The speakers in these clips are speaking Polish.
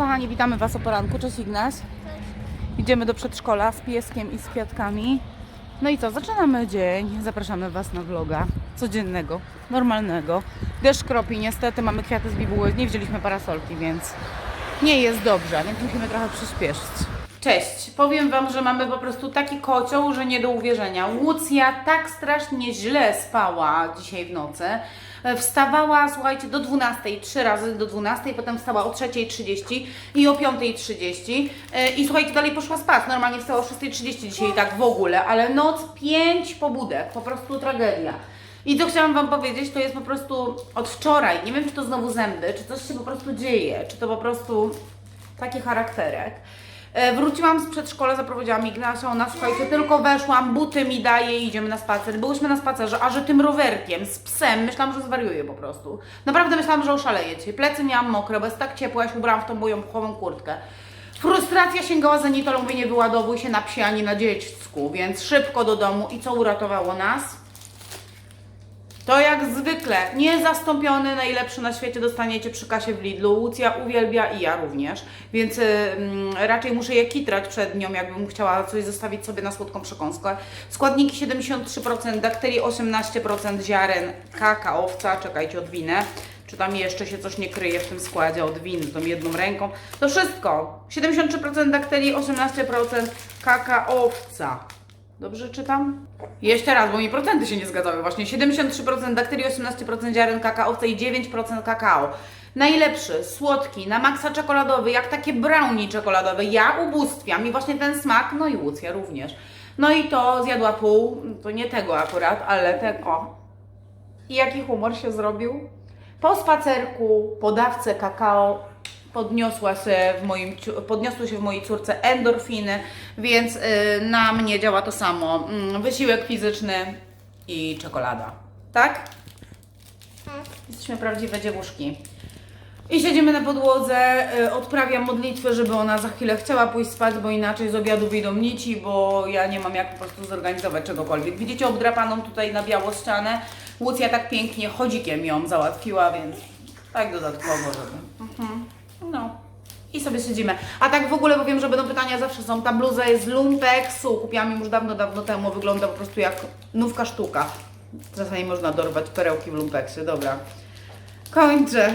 kochani, witamy Was o poranku. Cześć Ignaś. Idziemy do przedszkola z pieskiem i z kwiatkami. No i co, zaczynamy dzień. Zapraszamy Was na vloga codziennego, normalnego. Deszcz kropi, niestety mamy kwiaty z bibuły, nie wzięliśmy parasolki, więc nie jest dobrze, więc musimy trochę przyspieszyć. Cześć, powiem Wam, że mamy po prostu taki kocioł, że nie do uwierzenia. Łucja tak strasznie źle spała dzisiaj w nocy. E, Wstawała, słuchajcie, do 12, trzy razy do 12, potem wstała o 3.30 i o 5.30 E, i słuchajcie, dalej poszła spać. Normalnie wstała o 6.30 dzisiaj tak w ogóle, ale noc 5 pobudek, po prostu tragedia. I to chciałam Wam powiedzieć, to jest po prostu od wczoraj, nie wiem czy to znowu zęby, czy coś się po prostu dzieje, czy to po prostu taki charakterek. E, Wróciłam z przedszkola, zaprowadziłam Ignasia, ona słuchajcie, tylko weszłam, buty mi daje i idziemy na spacer. Byłyśmy na spacerze, a że tym rowerkiem, z psem, myślałam, że zwariuję po prostu. Naprawdę myślałam, że oszaleję dzisiaj. Plecy miałam mokre, bo jest tak ciepło, ja się ubrałam w tą moją puchową kurtkę. Frustracja sięgała za nitolą, mówię, nie wyładowuj się na psie ani na dziecku, więc szybko do domu. I co uratowało nas? To jak zwykle, niezastąpiony, najlepszy na świecie dostaniecie przy kasie w Lidlu. Łucja uwielbia i ja również, więc y, mm, raczej muszę je kitrać przed nią, jakbym chciała coś zostawić sobie na słodką przekąskę. Składniki 73%, daktyli 18%, ziaren, kakaowca, czekajcie, odwinę. Czy tam jeszcze się coś nie kryje w tym składzie od win, tą jedną ręką. To wszystko. 73% daktyli, 18% kakaowca. Dobrze czytam? Jeszcze raz, bo mi procenty się nie zgadzały. Właśnie 73% daktyli, 18% ziaren kakaowca i 9% kakao. Najlepszy, słodki, na maksa czekoladowy, jak takie brownie czekoladowe. Ja ubóstwiam i właśnie ten smak, no i Łucja również. No i to zjadła pół, to nie tego akurat, ale tego. I jaki humor się zrobił? Po spacerku, po dawce kakao, podniosła się w moim, podniosły się w mojej córce endorfiny, więc y, na mnie działa to samo. Mm, wysiłek fizyczny i czekolada. Tak? Tak. Jesteśmy prawdziwe dziewuszki. I siedzimy na podłodze, y, odprawiam modlitwę, żeby ona za chwilę chciała pójść spać, bo inaczej z obiadu wyjdą nici, bo ja nie mam jak po prostu zorganizować czegokolwiek. Widzicie obdrapaną tutaj na biało ścianę? Łucja tak pięknie chodzikiem ją załatwiła, więc tak dodatkowo, żeby... Mhm. I sobie siedzimy. A tak w ogóle powiem, że będą pytania zawsze są. Ta bluza jest z lumpeksu. Kupiłam ją już dawno, dawno temu. Wygląda po prostu jak nówka sztuka. Czasami można dorwać perełki w lumpeksie. Dobra. Kończę.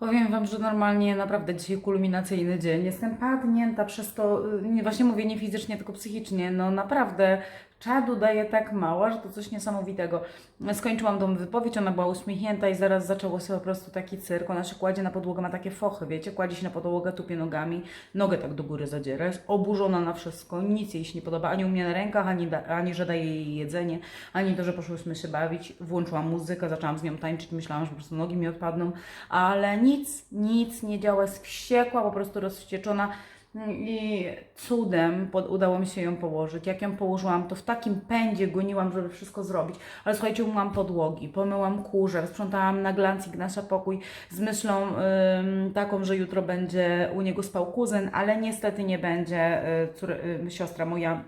Powiem Wam, że normalnie naprawdę dzisiaj kulminacyjny dzień. Jestem padnięta przez to, y, nie, właśnie mówię nie fizycznie, tylko psychicznie. No naprawdę czadu daje tak mało, że to coś niesamowitego. Skończyłam tą wypowiedź, ona była uśmiechnięta i zaraz zaczęło się po prostu taki cyrk. Ona się kładzie na podłogę, ma takie fochy, wiecie, kładzie się na podłogę, tupie nogami, nogę tak do góry zadziera, jest oburzona na wszystko, nic jej się nie podoba, ani u mnie na rękach, ani, da, ani że daje jej jedzenie, ani to, że poszłyśmy się bawić. Włączyłam muzykę, zaczęłam z nią tańczyć, myślałam, że po prostu nogi mi odpadną, ale nic, nic nie działa, jest wściekła, po prostu rozwścieczona. I cudem pod, udało mi się ją położyć. Jak ją położyłam, to w takim pędzie goniłam, żeby wszystko zrobić. Ale słuchajcie, umyłam podłogi, pomyłam kurze, sprzątałam na glans Ignasia pokój z myślą taką, że jutro będzie u niego spał kuzyn, ale niestety nie będzie y, y, siostra moja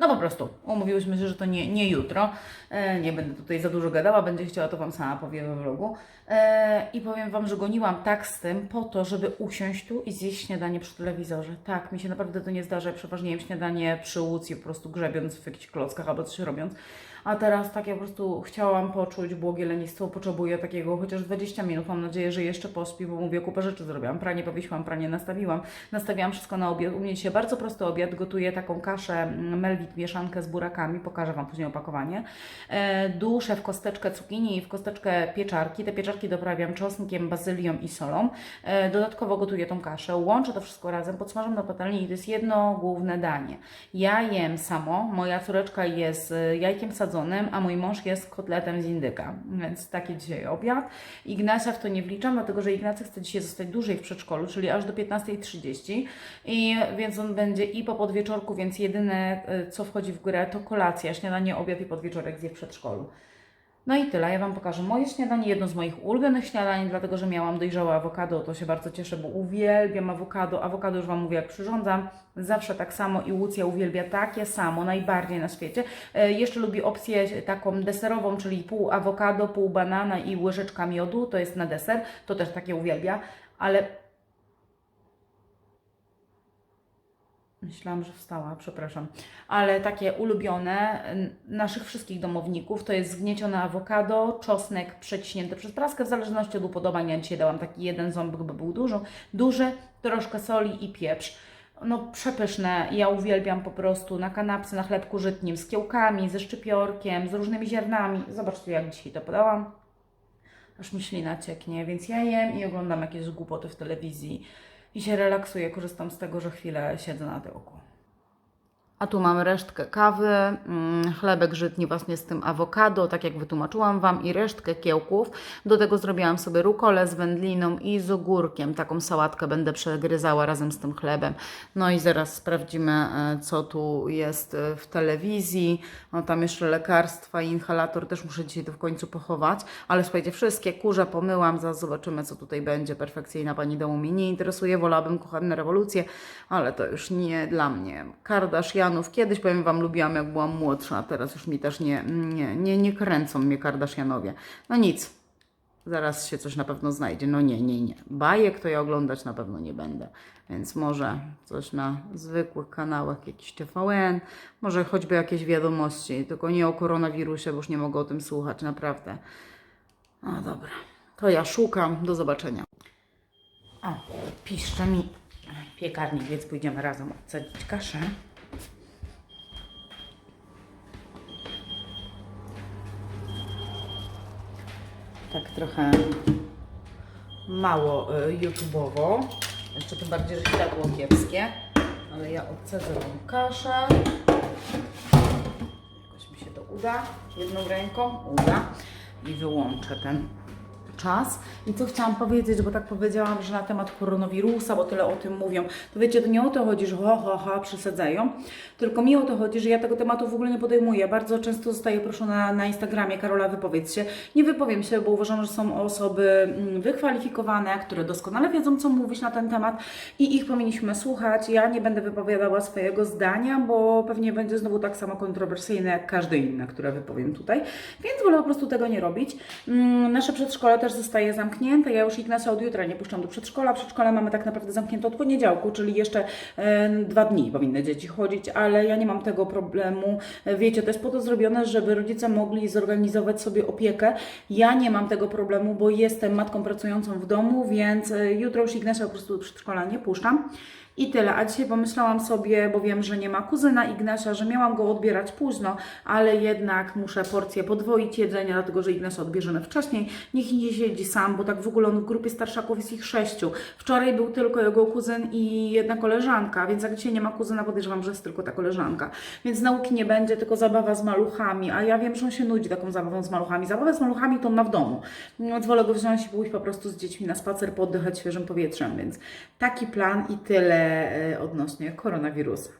No po prostu, umówiłyśmy się, że to nie, nie jutro. E, Nie będę tutaj za dużo gadała, będzie chciała, to Wam sama powiem we vlogu. E, I powiem Wam, że goniłam tak z tym po to, żeby usiąść tu i zjeść śniadanie przy telewizorze. Tak, mi się naprawdę to nie zdarza, przeważnie jem śniadanie przy łucji, po prostu grzebiąc w jakichś klockach albo coś robiąc. A teraz tak ja po prostu chciałam poczuć błogie lenistwo, potrzebuję takiego chociaż 20 minut. Mam nadzieję, że jeszcze pośpi, bo mówię, kupę rzeczy zrobiłam. Pranie powiesiłam, pranie nastawiłam. Nastawiałam wszystko na obiad. U mnie dzisiaj bardzo prosty obiad. Gotuję taką kaszę melwit, mieszankę z burakami. Pokażę Wam później opakowanie. E, duszę w kosteczkę cukinii i w kosteczkę pieczarki. Te pieczarki doprawiam czosnkiem, bazylią i solą. E, dodatkowo gotuję tą kaszę. Łączę to wszystko razem, podsmażam na patelni i to jest jedno główne danie. Ja jem samo, moja córeczka jest jajkiem sadzonym, a mój mąż jest kotletem z indyka. Więc taki dzisiaj obiad. Ignacia w to nie wliczam, dlatego że Ignacy chce dzisiaj zostać dłużej w przedszkolu, czyli aż do 15.30. I więc on będzie i po podwieczorku, więc jedyne y, co wchodzi w grę to kolacja, śniadanie, obiad i podwieczorek zje w przedszkolu. No i tyle. Ja Wam pokażę moje śniadanie, jedno z moich ulubionych śniadań, dlatego że miałam dojrzałe awokado. To się bardzo cieszę, bo uwielbiam awokado. Awokado już Wam mówię, jak przyrządzam. Zawsze tak samo i Łucja uwielbia takie samo, najbardziej na świecie. E, jeszcze lubi opcję taką deserową, czyli pół awokado, pół banana i łyżeczka miodu. To jest na deser. To też takie uwielbia. Ale Myślałam, że wstała, przepraszam. Ale takie ulubione naszych wszystkich domowników to jest zgniecione awokado, czosnek przeciśnięty przez praskę, w zależności od upodobań. Ja dzisiaj dałam taki jeden ząbek, by był duży, duży, troszkę soli i pieprz. No przepyszne, ja uwielbiam po prostu na kanapce, na chlebku żytnim z kiełkami, ze szczypiorkiem, z różnymi ziarnami. Zobaczcie jak dzisiaj to podałam. Aż mi ślina cieknie, więc ja jem i oglądam jakieś głupoty w telewizji i się relaksuję, korzystam z tego, że chwilę siedzę na tyłku. A tu mamy resztkę kawy, mm, chlebek żytni właśnie z tym awokado, tak jak wytłumaczyłam Wam, i resztkę kiełków. Do tego zrobiłam sobie rukolę z wędliną i z ogórkiem. Taką sałatkę będę przegryzała razem z tym chlebem. No i zaraz sprawdzimy, e, co tu jest e, w telewizji. No tam jeszcze lekarstwa i inhalator też muszę dzisiaj to w końcu pochować. Ale słuchajcie, wszystkie kurze pomyłam, zaraz zobaczymy, co tutaj będzie. Perfekcyjna pani domu mnie nie interesuje, wolałabym kuchenne rewolucje, ale to już nie dla mnie. Kardashianów kiedyś, powiem Wam, lubiłam jak byłam młodsza, teraz już mi też nie, nie, nie, nie kręcą mnie Kardashianowie. No nic, zaraz się coś na pewno znajdzie. No nie, nie, nie. Bajek to ja oglądać na pewno nie będę. Więc może coś na zwykłych kanałach, jakiś TVN, może choćby jakieś wiadomości, tylko nie o koronawirusie, bo już nie mogę o tym słuchać, naprawdę. No dobra, to ja szukam. Do zobaczenia. O, piszcze mi piekarnik, więc pójdziemy razem odsadzić kaszę. Tak trochę mało y, YouTubeowo. Jeszcze tym bardziej, że światło kiepskie. Ale ja odcedzę tą kaszę. Jakoś mi się to uda. Jedną ręką uda. I wyłączę ten czas. I co chciałam powiedzieć, bo tak powiedziałam, że na temat koronawirusa, bo tyle o tym mówią, to wiecie, to nie o to chodzi, że ho, ho, ho, przesadzają, tylko mi o to chodzi, że ja tego tematu w ogóle nie podejmuję. Bardzo często zostaję proszona na Instagramie, Karola, wypowiedz się. Nie wypowiem się, bo uważam, że są osoby mm, wykwalifikowane, które doskonale wiedzą, co mówić na ten temat i ich powinniśmy słuchać. Ja nie będę wypowiadała swojego zdania, bo pewnie będzie znowu tak samo kontrowersyjne jak każde inne, które wypowiem tutaj, więc wolę po prostu tego nie robić. Mm, Nasze przedszkole też zostaje zamknięte. Ja już Ignacia od jutra nie puszczam do przedszkola. Przedszkole mamy tak naprawdę zamknięte od poniedziałku, czyli jeszcze e, dwa dni powinny dzieci chodzić, ale ja nie mam tego problemu. Wiecie, to jest po to zrobione, żeby rodzice mogli zorganizować sobie opiekę. Ja nie mam tego problemu, bo jestem matką pracującą w domu, więc e, jutro już Ignacia po prostu do przedszkola nie puszczam. I tyle. A dzisiaj pomyślałam sobie, bo wiem, że nie ma kuzyna Ignasia, że miałam go odbierać późno, ale jednak muszę porcję podwoić jedzenia, dlatego że Ignasia odbierzemy wcześniej. Niech nie siedzi sam, bo tak w ogóle on w grupie starszaków jest ich sześciu. Wczoraj był tylko jego kuzyn i jedna koleżanka, więc jak dzisiaj nie ma kuzyna, podejrzewam, że jest tylko ta koleżanka. Więc nauki nie będzie, tylko zabawa z maluchami, a ja wiem, że on się nudzi taką zabawą z maluchami. Zabawę z maluchami to on ma w domu, więc wolę go wziąć i pójść po prostu z dziećmi na spacer, poddychać świeżym powietrzem, więc taki plan i tyle odnośnie koronawirusa.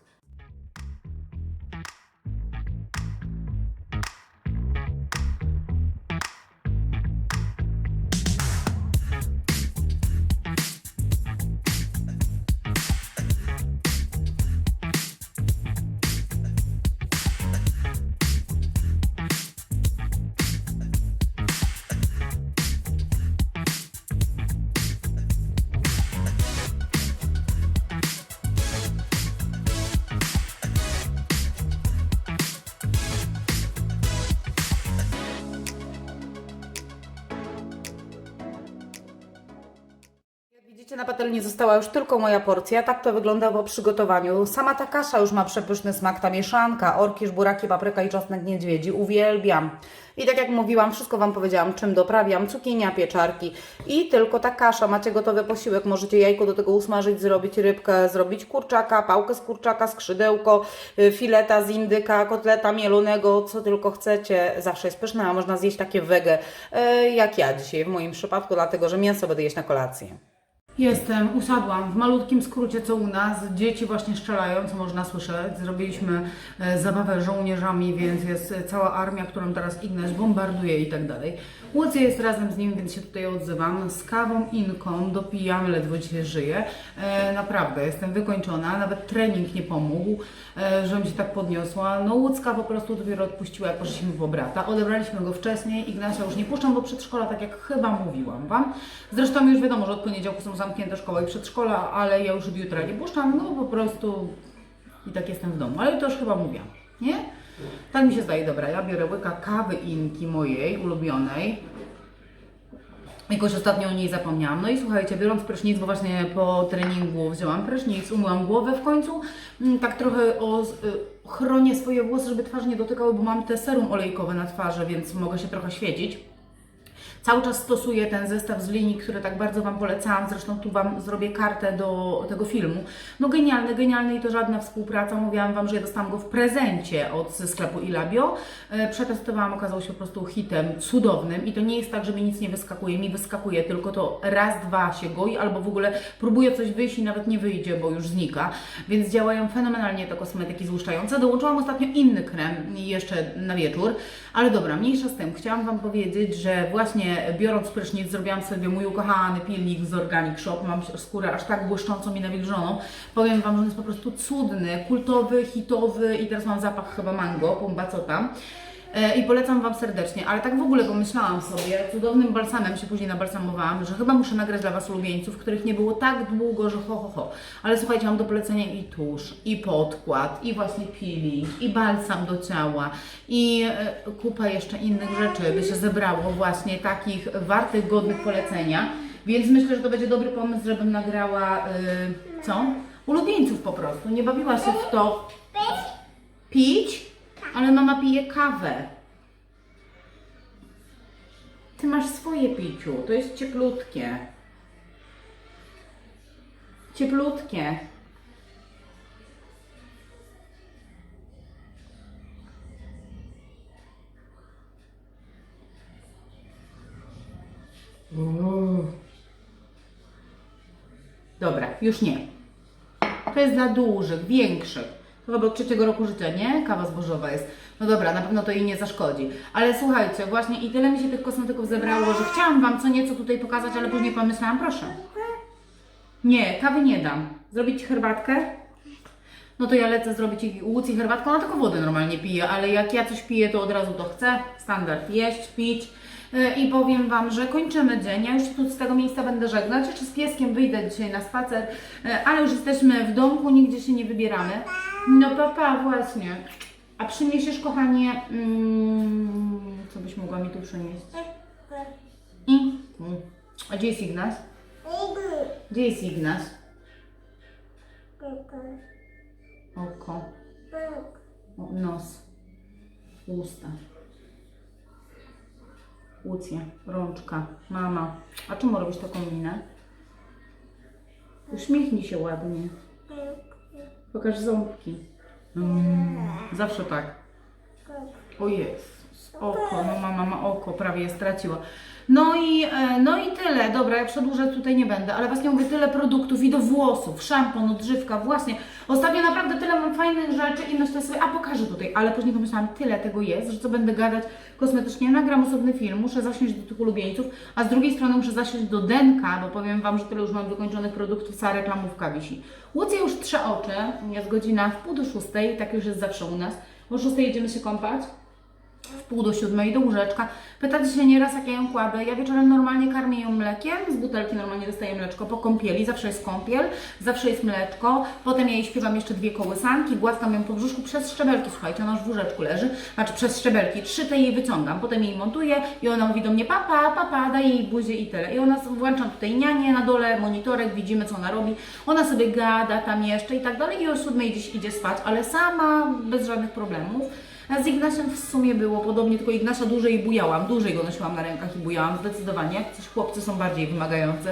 Patelni została już tylko moja porcja. Tak to wygląda po przygotowaniu. Sama ta kasza już ma przepyszny smak, ta mieszanka, orkisz, buraki, papryka i czosnek niedźwiedzi. Uwielbiam. I tak jak mówiłam, wszystko Wam powiedziałam, czym doprawiam. Cukinia, pieczarki i tylko ta kasza. Macie gotowy posiłek, możecie jajko do tego usmażyć, zrobić rybkę, zrobić kurczaka, pałkę z kurczaka, skrzydełko, y, fileta z indyka, kotleta mielonego, co tylko chcecie. Zawsze jest pyszne, a można zjeść takie wege, y, jak ja dzisiaj w moim przypadku, dlatego że mięso będę jeść na kolację. Jestem, usiadłam w malutkim skrócie, co u nas. Dzieci właśnie strzelają, co można słyszeć. Zrobiliśmy e, zabawę żołnierzami, więc jest cała armia, którą teraz Ignaś bombarduje i tak dalej. Łucja jest razem z nim, więc się tutaj odzywam. Z kawą inką dopijamy, ledwo dzisiaj żyję. E, naprawdę, jestem wykończona. Nawet trening nie pomógł, e, żebym się tak podniosła. No Łódzka po prostu dopiero odpuściła, jak poszliśmy po brata. Odebraliśmy go wcześniej. Ignasia już nie puszczam do przedszkola, tak jak chyba mówiłam Wam. Zresztą już wiadomo, że od poniedziałku są zamknięte szkoła i przedszkola, ale ja już od jutra nie puszczam, no po prostu I tak jestem w domu, ale to już chyba mówiłam, nie? Tak mi się zdaje, dobra, ja biorę łyka kawy Inki mojej, ulubionej. Jakoś ostatnio o niej zapomniałam. No i słuchajcie, biorąc prysznic, bo właśnie po treningu wzięłam prysznic, umyłam głowę w końcu, mm, tak trochę o, y, chronię swoje włosy, żeby twarz nie dotykały, bo mam te serum olejkowe na twarzy, więc mogę się trochę świecić. Cały czas stosuję ten zestaw z linii, który tak bardzo Wam polecałam. Zresztą tu Wam zrobię kartę do tego filmu. No genialny, genialny i to żadna współpraca. Mówiłam Wam, że ja dostałam go w prezencie od sklepu Ilabio. E, Przetestowałam, okazał się po prostu hitem cudownym i to nie jest tak, że mi nic nie wyskakuje. Mi wyskakuje tylko to raz, dwa się goi albo w ogóle próbuję coś wyjść i nawet nie wyjdzie, bo już znika. Więc działają fenomenalnie te kosmetyki złuszczające. Dołączyłam ostatnio inny krem jeszcze na wieczór, ale dobra, mniejsza z tym. Chciałam Wam powiedzieć, że biorąc prysznic zrobiłam sobie mój ukochany pilnik z Organic Shop. Mam skórę aż tak błyszczącą i nawilżoną. Powiem Wam, że on jest po prostu cudny, kultowy, hitowy i teraz mam zapach chyba mango, pumbacota. E, I polecam Wam serdecznie, ale tak w ogóle pomyślałam sobie, cudownym balsamem się później nabalsamowałam, że chyba muszę nagrać dla Was ulubieńców, których nie było tak długo, że ho, ho, ho. Ale słuchajcie, mam do polecenia i tusz, i podkład, i właśnie peeling, i balsam do ciała, i e, kupa jeszcze innych rzeczy by się zebrało właśnie takich wartych, godnych polecenia. Więc myślę, że to będzie dobry pomysł, żebym nagrała, y, co? Ulubieńców po prostu. Nie bawiła się w to pić, ale mama pije kawę. Ty masz swoje piciu, to jest cieplutkie. Cieplutkie. Dobra, już nie. To jest dla dużych, większych. Chyba od trzeciego roku życia, nie? Kawa zbożowa jest. No dobra, na pewno to jej nie zaszkodzi. Ale słuchajcie, właśnie i tyle mi się tych kosmetyków zebrało, że chciałam Wam co nieco tutaj pokazać, ale później pomyślałam, proszę. Nie, kawy nie dam. Zrobić Ci herbatkę? No to ja lecę zrobić jej- Łucji herbatkę, ona tylko wodę normalnie pije, ale jak ja coś piję, to od razu to chcę. Standard jeść, pić. Yy, I powiem Wam, że kończymy dzień. Ja już tu z tego miejsca będę żegnać. Jeszcze z pieskiem wyjdę dzisiaj na spacer, yy, ale już jesteśmy w domku, nigdzie się nie wybieramy. No papa, właśnie. A przyniesiesz, kochanie, mm, co byś mogła mi tu przynieść? I? A gdzie jest Ignaś? Gdzie jest Ignaś? Oko, o, nos, usta. Łucja, rączka, mama. A czemu robisz taką minę? Uśmiechnij się ładnie. Pokaż ząbki. Mm, zawsze tak. O Jezus, oko, no mama ma oko, prawie je straciła. No i, e, no i tyle, dobra, ja przedłużać tutaj nie będę, ale właśnie mówię, tyle produktów i do włosów, szampon, odżywka, właśnie. Ostatnio naprawdę tyle mam fajnych rzeczy i myślę sobie, a pokażę tutaj, ale później pomyślałam, tyle tego jest, że co będę gadać kosmetycznie, nagram osobny film, muszę zasiąść do tych ulubieńców, a z drugiej strony muszę zasiąść do denka, bo powiem Wam, że tyle już mam wykończonych produktów, cała reklamówka wisi. Łucja już trze oczy, jest godzina w pół do szóstej, tak już jest zawsze u nas. O szóstej jedziemy się kąpać w pół do siódmej do łóżeczka. Pytacie się nieraz, jak ja ją kładę. Ja wieczorem normalnie karmię ją mlekiem, z butelki normalnie dostaję mleczko po kąpieli, zawsze jest kąpiel, zawsze jest mleczko. Potem ja jej śpiewam jeszcze dwie kołysanki, głaskam ją po brzuszku przez szczebelki, słuchajcie, ona już w łóżeczku leży, znaczy przez szczebelki, trzy te jej wyciągam, potem jej montuję i ona mówi do mnie papa, papa, daję jej buzię i tyle. I ona, włączam tutaj nianię na dole, monitorek, widzimy co ona robi, ona sobie gada tam jeszcze i tak dalej i o siódmej gdzieś idzie spać, ale sama, bez żadnych problemów. A z Ignasiem w sumie było podobnie, tylko Ignasia dłużej bujałam, dłużej go nosiłam na rękach i bujałam, zdecydowanie. Coś chłopcy są bardziej wymagający.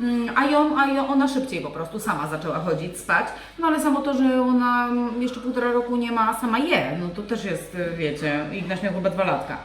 Mm, A, ją, a ją, ona szybciej po prostu sama zaczęła chodzić, spać. No ale samo to, że ona jeszcze półtora roku nie ma, sama je, no to też jest, y, wiecie, Ignaś miał chyba dwa latka.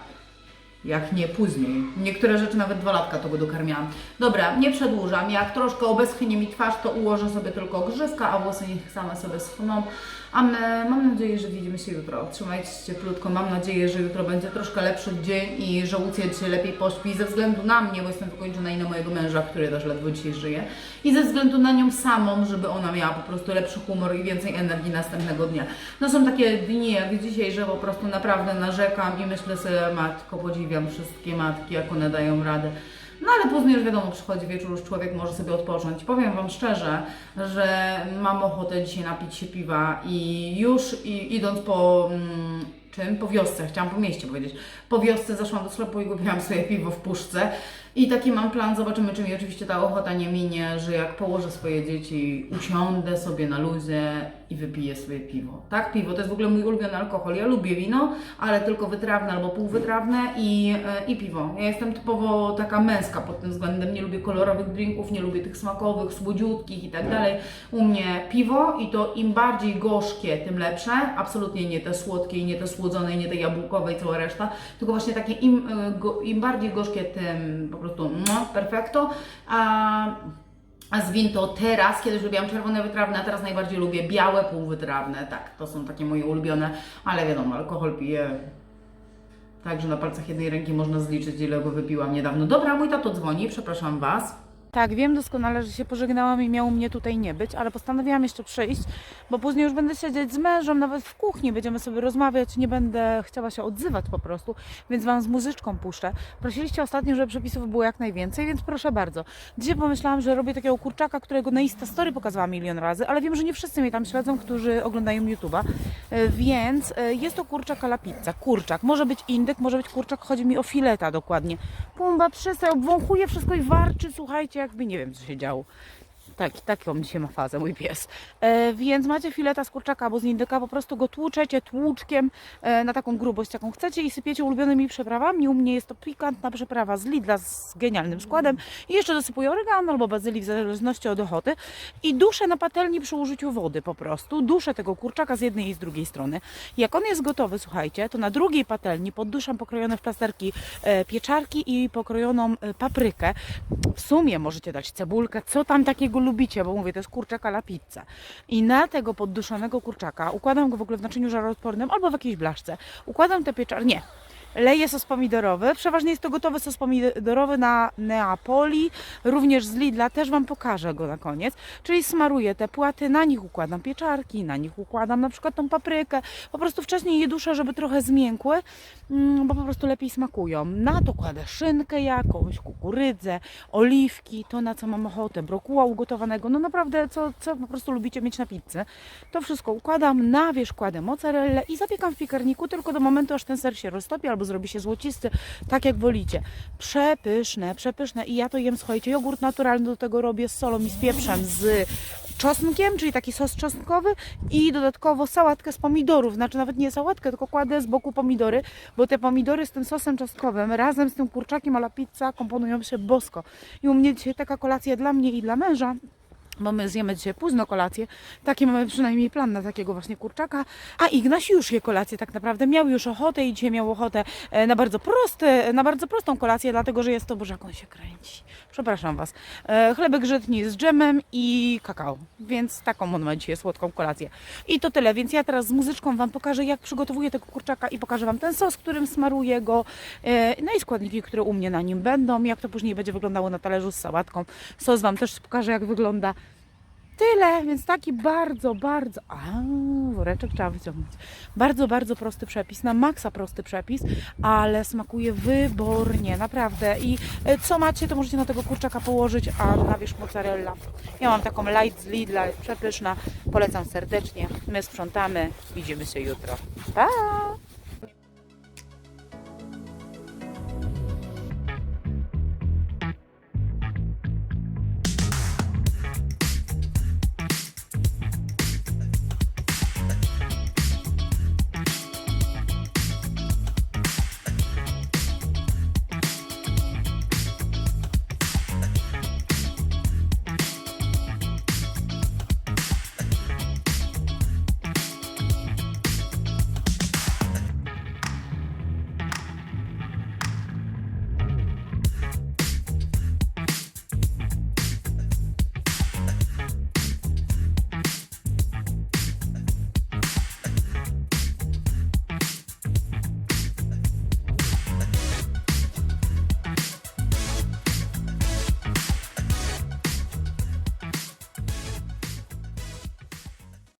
Jak nie później. Niektóre rzeczy nawet dwa latka to go dokarmiałam. Dobra, nie przedłużam. Jak troszkę obeschnie mi twarz, to ułożę sobie tylko grzywka, a włosy niech same sobie schną. A my, mam nadzieję, że widzimy się jutro. Trzymajcie się cieplutko. Mam nadzieję, że jutro będzie troszkę lepszy dzień i że Łucja dzisiaj lepiej pośpi ze względu na mnie, bo jestem wykończona i na mojego męża, który też ledwo dzisiaj żyje. I ze względu na nią samą, żeby ona miała po prostu lepszy humor i więcej energii następnego dnia. No są takie dni jak dzisiaj, że po prostu naprawdę narzekam i myślę sobie, matko, podziwiam wszystkie matki, jak one dają radę. No ale później już wiadomo, przychodzi wieczór, już człowiek może sobie odpocząć. Powiem Wam szczerze, że mam ochotę dzisiaj napić się piwa i już i, idąc po mm, czym? Po wiosce, chciałam po mieście powiedzieć. Po wiosce zaszłam do sklepu i kupiłam sobie piwo w puszce. I taki mam plan, zobaczymy czy mi oczywiście ta ochota nie minie, że jak położę swoje dzieci, usiądę sobie na luzie i wypiję swoje piwo. Tak, piwo to jest w ogóle mój ulubiony alkohol. Ja lubię wino, ale tylko wytrawne albo półwytrawne i, e, i piwo. Ja jestem typowo taka męska pod tym względem. Nie lubię kolorowych drinków, nie lubię tych smakowych, słodziutkich i tak dalej. U mnie piwo i to im bardziej gorzkie, tym lepsze. Absolutnie nie te słodkie i nie te słodzone i nie te jabłkowe i cała reszta, tylko właśnie takie im, e, im bardziej gorzkie, tym po prostu no, perfekto. A a z to teraz, kiedyś lubiłam czerwone wytrawne, a teraz najbardziej lubię białe półwytrawne. Tak, to są takie moje ulubione, ale wiadomo, alkohol piję. Także na palcach jednej ręki można zliczyć, ile go wypiłam niedawno. Dobra, mój tato dzwoni, przepraszam Was. Tak, wiem doskonale, że się pożegnałam i miało mnie tutaj nie być, ale postanowiłam jeszcze przyjść, bo później już będę siedzieć z mężem, nawet w kuchni, będziemy sobie rozmawiać, nie będę chciała się odzywać po prostu, więc Wam z muzyczką puszczę. Prosiliście ostatnio, żeby przepisów było jak najwięcej, więc proszę bardzo. Dzisiaj pomyślałam, że robię takiego kurczaka, którego na Insta Story pokazałam milion razy, ale wiem, że nie wszyscy mnie tam śledzą, którzy oglądają YouTube'a, E, więc e, jest to kurczak a la pizza. Kurczak, może być indyk, może być kurczak, chodzi mi o fileta dokładnie. Pumba przestań, obwąchuje wszystko i warczy, słuchajcie, jakby nie wiem, co się działo. Tak, taką dzisiaj ma fazę mój pies. E, więc macie fileta z kurczaka albo z indyka, po prostu go tłuczecie tłuczkiem e, na taką grubość, jaką chcecie i sypiecie ulubionymi przyprawami. U mnie jest to pikantna przyprawa z Lidla z genialnym składem i jeszcze dosypuję oregano albo bazylii w zależności od ochoty i duszę na patelni przy użyciu wody po prostu. Duszę tego kurczaka z jednej i z drugiej strony. Jak on jest gotowy, słuchajcie, to na drugiej patelni podduszam pokrojone w plasterki e, pieczarki i pokrojoną e, paprykę. W sumie możecie dać cebulkę, co tam takiego lubicie, bo mówię, to jest kurczak a la pizza. I na tego podduszonego kurczaka układam go w ogóle w naczyniu żaroodpornym albo w jakiejś blaszce. Układam te pieczarki, nie, leję sos pomidorowy. Przeważnie jest to gotowy sos pomidorowy na Neapoli, również z Lidla, też Wam pokażę go na koniec. Czyli smaruję te płaty, na nich układam pieczarki, na nich układam na przykład tą paprykę. Po prostu wcześniej je duszę, żeby trochę zmiękły, mm, bo po prostu lepiej smakują. Na to kładę szynkę jakąś, kukurydzę, oliwki, to na co mam ochotę, brokuła ugotowanego, no naprawdę co, co po prostu lubicie mieć na pizzy. To wszystko układam, na wierzch kładę mozzarellę i zapiekam w piekarniku tylko do momentu, aż ten ser się roztopi albo zrobi się złocisty, tak jak wolicie. Przepyszne, przepyszne i ja to jem, słuchajcie, jogurt naturalny do tego robię z solą i z pieprzem, z czosnkiem, czyli taki sos czosnkowy i dodatkowo sałatkę z pomidorów, znaczy nawet nie sałatkę, tylko kładę z boku pomidory, bo te pomidory z tym sosem czosnkowym razem z tym kurczakiem a la pizza komponują się bosko. I u mnie dzisiaj taka kolacja dla mnie i dla męża, bo my zjemy dzisiaj późno kolację. Taki mamy przynajmniej plan na takiego właśnie kurczaka. A Ignaś już je kolację tak naprawdę. Miał już ochotę i dzisiaj miał ochotę e, na bardzo, prosty, na bardzo prostą kolację, dlatego że jest to, on się kręci. Przepraszam Was. E, Chlebek żytni z dżemem i kakao. Więc taką on ma dzisiaj słodką kolację. I to tyle. Więc ja teraz z muzyczką Wam pokażę, jak przygotowuję tego kurczaka i pokażę Wam ten sos, którym smaruję go. E, No i składniki, które u mnie na nim będą. Jak to później będzie wyglądało na talerzu z sałatką. Sos Wam też pokażę, jak wygląda. Tyle, więc taki bardzo, bardzo. A, woreczek trzeba wyciągnąć. Bardzo, bardzo prosty przepis, na maksa prosty przepis, ale smakuje wybornie, naprawdę. I e, co macie, to możecie na tego kurczaka położyć, a na wierzch mozzarella. Ja mam taką light z Lidla, jest przepyszna. Polecam serdecznie. My sprzątamy. Widzimy się jutro. Pa!